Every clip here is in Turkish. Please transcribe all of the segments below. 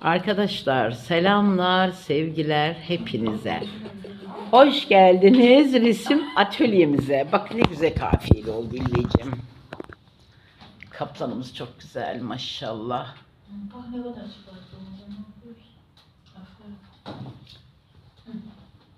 Arkadaşlar selamlar, sevgiler hepinize. Hoş geldiniz resim atölyemize. Bak ne güzel kafiyeli oldu İlbeciğim. Kaplanımız çok güzel maşallah.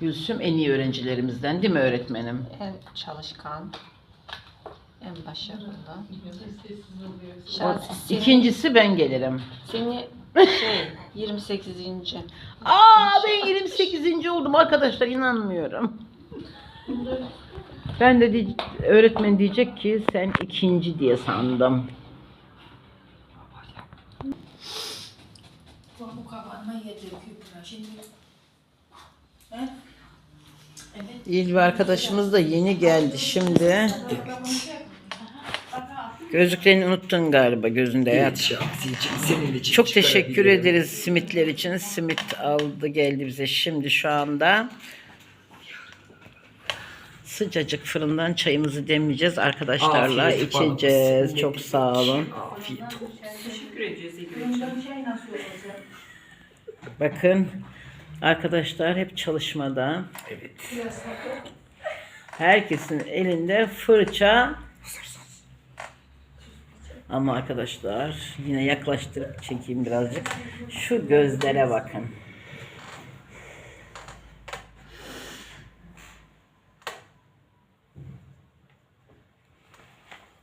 Gülsüm en iyi öğrencilerimizden değil mi öğretmenim? En çalışkan, en başarılı. O- Şahsi seni, İkincisi ben gelirim. seni şey 28. Aa ben 28. oldum arkadaşlar inanmıyorum. Ben de di- öğretmen diyecek ki sen ikinci diye sandım. Bu kabarma yedi Kübra. Şimdi He? Evet. İlvi arkadaşımız da yeni geldi şimdi. Gözlüklerini unuttun galiba gözünde hayat. Çok teşekkür ederiz simitler için. Simit aldı geldi bize şimdi şu anda. Sıcacık fırından çayımızı demleyeceğiz. Arkadaşlarla Afiyet olsun. içeceğiz. Çok sağ olun. Afiyet olsun. Bakın arkadaşlar hep çalışmada. Evet. Herkesin elinde fırça. Ama arkadaşlar yine yaklaştırıp çekeyim birazcık. Şu gözlere bakın.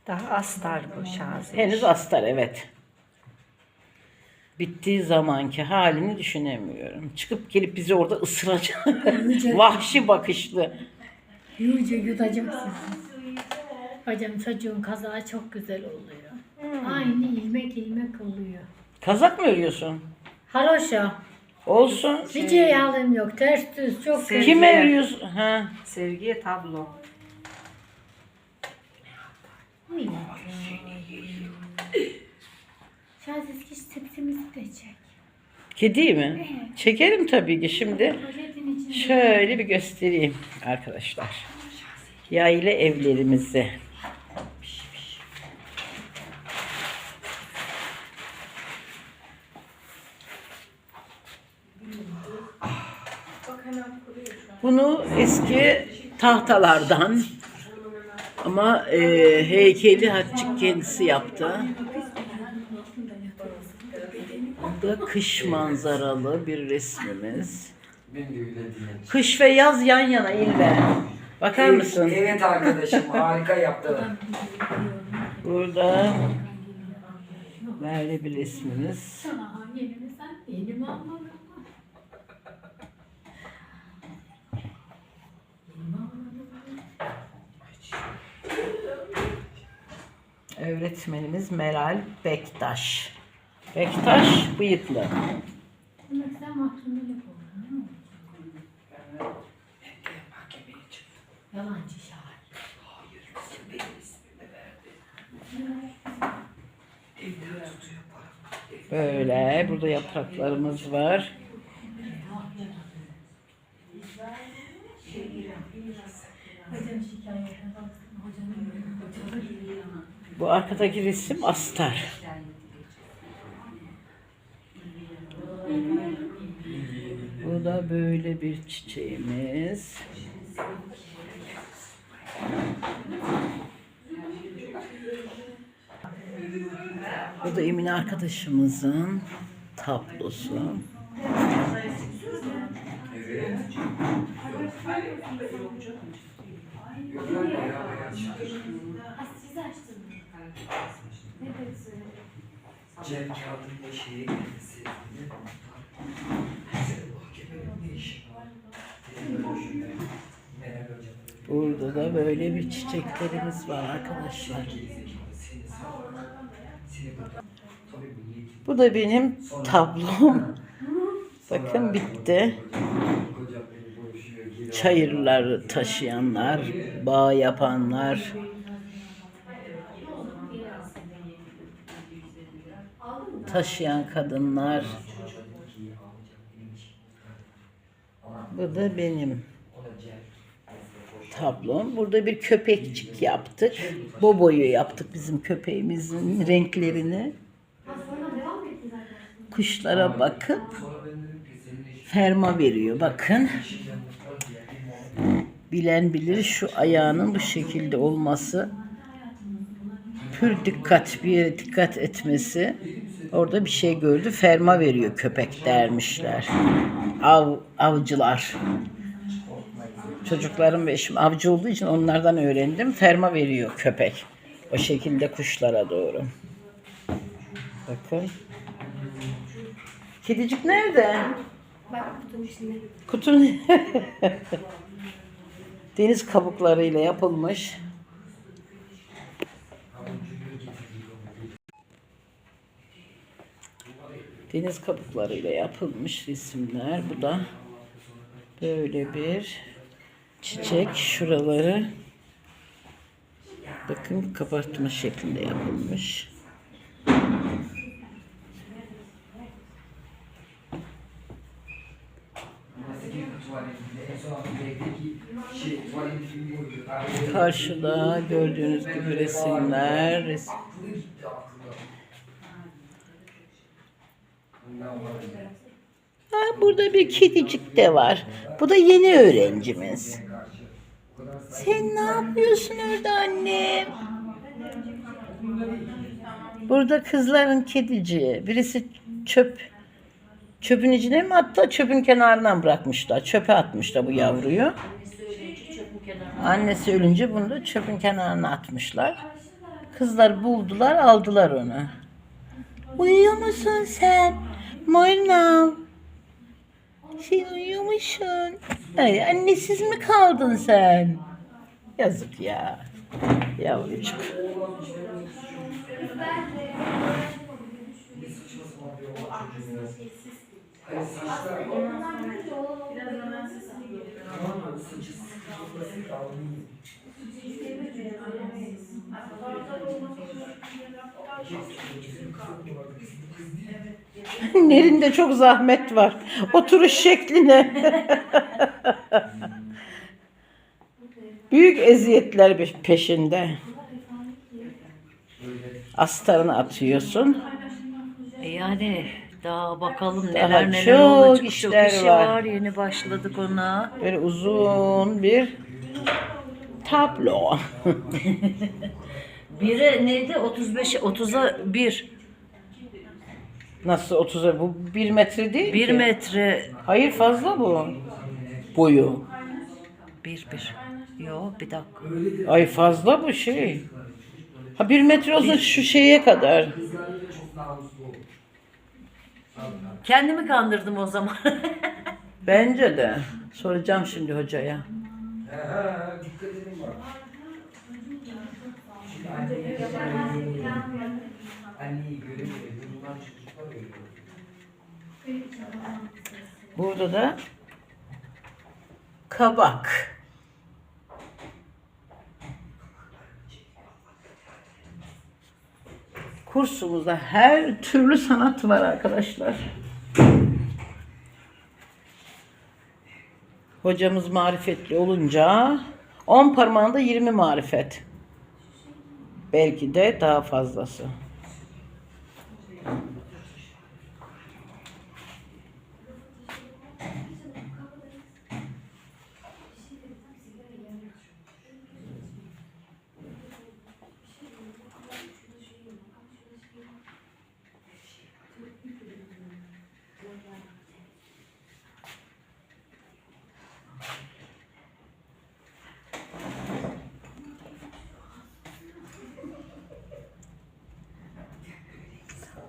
Daha astar bu şahsi. Henüz astar evet. Bittiği zamanki halini düşünemiyorum. Çıkıp gelip bizi orada ısıracak. Vahşi bakışlı. Yüce yutacaksın. Hocam çocuğun kazağı çok güzel oluyor. Aynı ilmek ilmek oluyor. Kazak mı örüyorsun? Haroşa. Olsun. Hiç yağlım yok. Ters düz çok güzel. Kime örüyorsun? Ha. Sevgiye tablo. Şahsiz kişi sepsimizi de çek. Kedi mi? Çekerim tabii ki şimdi. Şöyle bir göstereyim arkadaşlar. Yayla evlerimizi. Bunu eski tahtalardan ama e, heykeli Hatçık kendisi yaptı. Bu da kış manzaralı bir resmimiz. Kış ve yaz yan yana İlbe. Bakar mısın? Evet arkadaşım harika yaptı. Burada böyle bir resmimiz. Aha yeni mi sen? Yeni mi anladın? Öğretmenimiz Meral Bektaş. Bektaş bıyıklı. Yalancı şahit. Böyle burada yapraklarımız var. Hocam şikayete baktım. Hocam Bu arkadaki resim astar. Bu da böyle bir çiçeğimiz. Bu da Emine arkadaşımızın tablosu. siz Cem şeye böyle şöyle. Meral hocam. Burada da böyle bir çiçeklerimiz var arkadaşlar. Bu da benim tablom. Bakın bitti. Çayırları taşıyanlar, bağ yapanlar. Taşıyan kadınlar. Bu da benim tablom. Burada bir köpekçik yaptık. Boboyu yaptık bizim köpeğimizin renklerini. Kuşlara bakıp ferma veriyor. Bakın. Bilen bilir şu ayağının bu şekilde olması. Pür dikkat bir yere dikkat etmesi. Orada bir şey gördü. Ferma veriyor köpek dermişler. Av, avcılar. Çocuklarım ve eşim avcı olduğu için onlardan öğrendim. Ferma veriyor köpek. O şekilde kuşlara doğru. Bakın. Kedicik nerede? Bak kutunun içinde. Kutunun deniz kabuklarıyla yapılmış. Deniz kabuklarıyla yapılmış resimler. Bu da böyle bir çiçek. Şuraları bakın kabartma şeklinde yapılmış. Karşıda gördüğünüz gibi resimler. res- Ha, burada bir kedicik de var. Bu da yeni öğrencimiz. Sen ne yapıyorsun orada annem? Burada kızların kediciği. Birisi çöp çöpün içine mi attı? Çöpün kenarından bırakmışlar. Çöpe atmışlar bu yavruyu. Annesi ölünce bunu da çöpün kenarına atmışlar. Kızlar buldular, aldılar onu. Uyuyor musun sen? Moynam. Sen uyumuşsun. Ay, annesiz mi kaldın sen? Yazık ya. Yavrucuk. Nerinde çok zahmet var. Oturuş şekline. Büyük eziyetler pe- peşinde. Astarını atıyorsun. E Yani daha bakalım Daha neler neler çok olacak. işler çok işi var. var. Yeni başladık ona. Böyle uzun bir tablo. Biri neydi? 35 30'a 1. Nasıl 30'a bu 1 metre değil 1 ki. metre Hayır fazla bu. Boyu. 1 1. Yo bir dakika. Ay fazla bu şey. Ha bir metre olsa şu şeye kadar. Kendimi kandırdım o zaman. Bence de. Soracağım şimdi hocaya. Anneyi. Burada da kabak. Kursumuzda her türlü sanat var arkadaşlar. Hocamız marifetli olunca 10 parmağında 20 marifet. Belki de daha fazlası.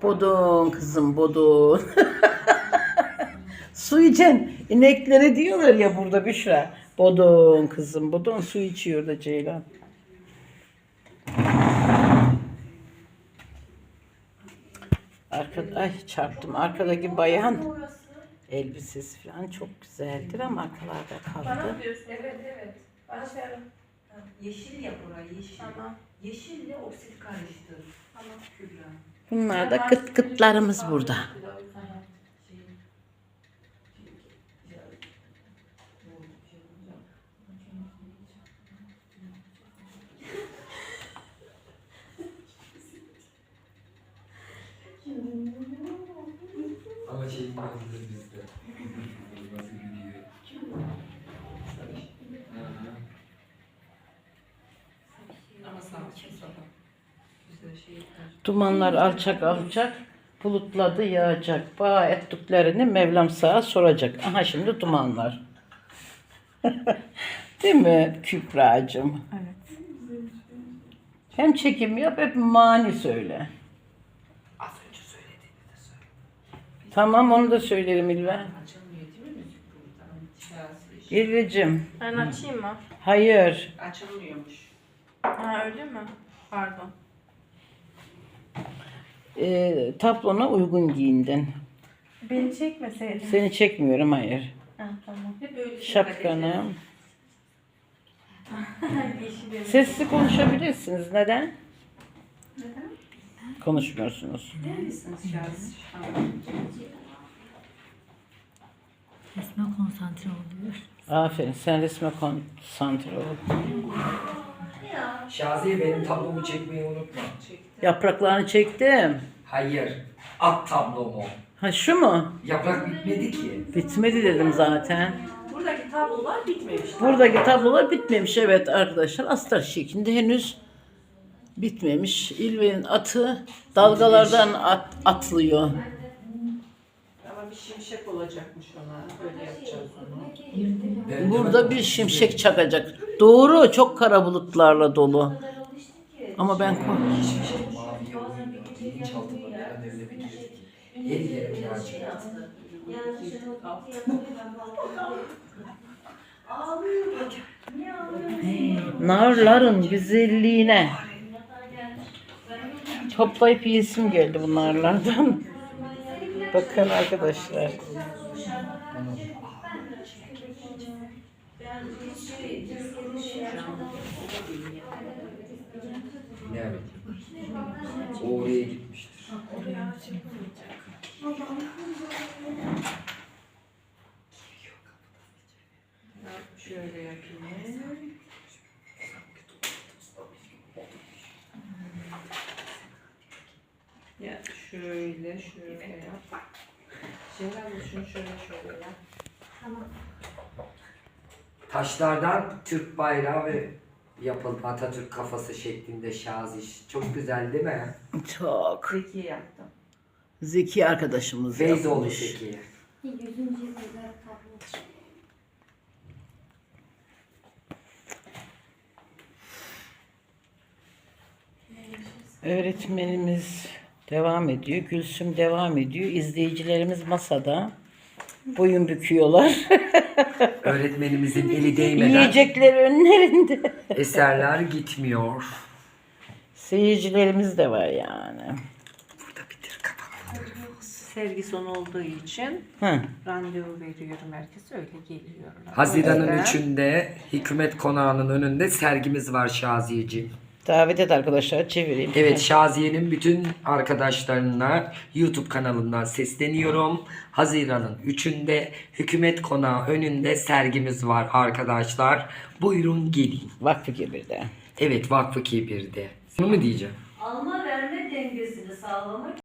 Bodun kızım bodun. su içen ineklere diyorlar ya burada Büşra. Bodun kızım bodun su içiyor da Ceylan. Arka, ay çarptım. Arkadaki bayan elbisesi falan çok güzeldir ama arkalarda kaldı. Evet evet. Başlayalım. Yeşil yap orayı yeşil. Tamam. Yeşille oksit karıştır. Tamam. Kübra. Bunlar da kıt kıtlarımız burada. Ama şey Dumanlar alçak alçak bulutladı yağacak. Bağ ettiklerini Mevlam sağa soracak. Aha şimdi dumanlar. Değil mi Kübra'cığım? Evet. Hem çekim yap hep mani söyle. Az önce söylediğini de söyle. Tamam onu da söylerim İlve. Açılmıyor değil mi müzik buradan? Şahsi. İlveciğim. Ben açayım mı? Hayır. Açılmıyormuş. Ha öyle mi? Pardon. Ee, tablona uygun giyindin. Beni çekmeseydin. Seni çekmiyorum hayır. Ha tamam. Hep öyle Şapkanı. Sesli konuşabilirsiniz. Neden? Neden? Konuşmuyorsunuz. misiniz şahsi? Resme konsantre oluyor. Aferin. Sen resme konsantre ol. Şaziye benim tablomu çekmeyi unutma. Yapraklarını çektim. Hayır. At tablomu. Ha şu mu? Yaprak bitmedi ki. Bitmedi dedim zaten. Buradaki tablolar bitmemiş. Buradaki tablolar bitmemiş evet arkadaşlar. Astar şeklinde henüz bitmemiş. İlve'nin atı dalgalardan at- atlıyor. Ama bir şimşek olacakmış ona. Böyle yapacağız onu. Burada bir şimşek çakacak. Doğru çok kara bulutlarla dolu. Ama ben şey narların güzelliğine. Toplayıp yiyesim geldi bu narlardan. Bakın arkadaşlar. Ne O oraya gitmiştir. Şöyle yapayım. Ya şöyle şöyle yap. Şeyler şunu şöyle şöyle yap. Taşlardan Türk bayrağı ve yapıldı Atatürk kafası şeklinde şaziş. Çok güzel değil mi? Çok. Zeki yaptım. Zeki arkadaşımız Feyzoğlu yapmış. Zeki. Öğretmenimiz devam ediyor. Gülsüm devam ediyor. İzleyicilerimiz masada. Boyun büküyorlar. Öğretmenimizin eli değmeden Yiyecekler önlerinde. eserler gitmiyor. Seyircilerimiz de var yani. Burada bitir olsun. Sergi sonu olduğu için Hı. randevu veriyorum herkese öyle geliyorlar. Haziran'ın yüzden 3'ünde Hükümet Konağı'nın önünde sergimiz var Şaziyeciğim. Davet et arkadaşlar çevireyim. Evet Şaziye'nin bütün arkadaşlarına YouTube kanalından sesleniyorum. Haziran'ın 3'ünde Hükümet Konağı önünde sergimiz var arkadaşlar. Buyurun gelin. Vakfı Kebir'de. Evet Vakfı Kebir'de. Bunu mu diyeceğim? Alma verme dengesini sağlamak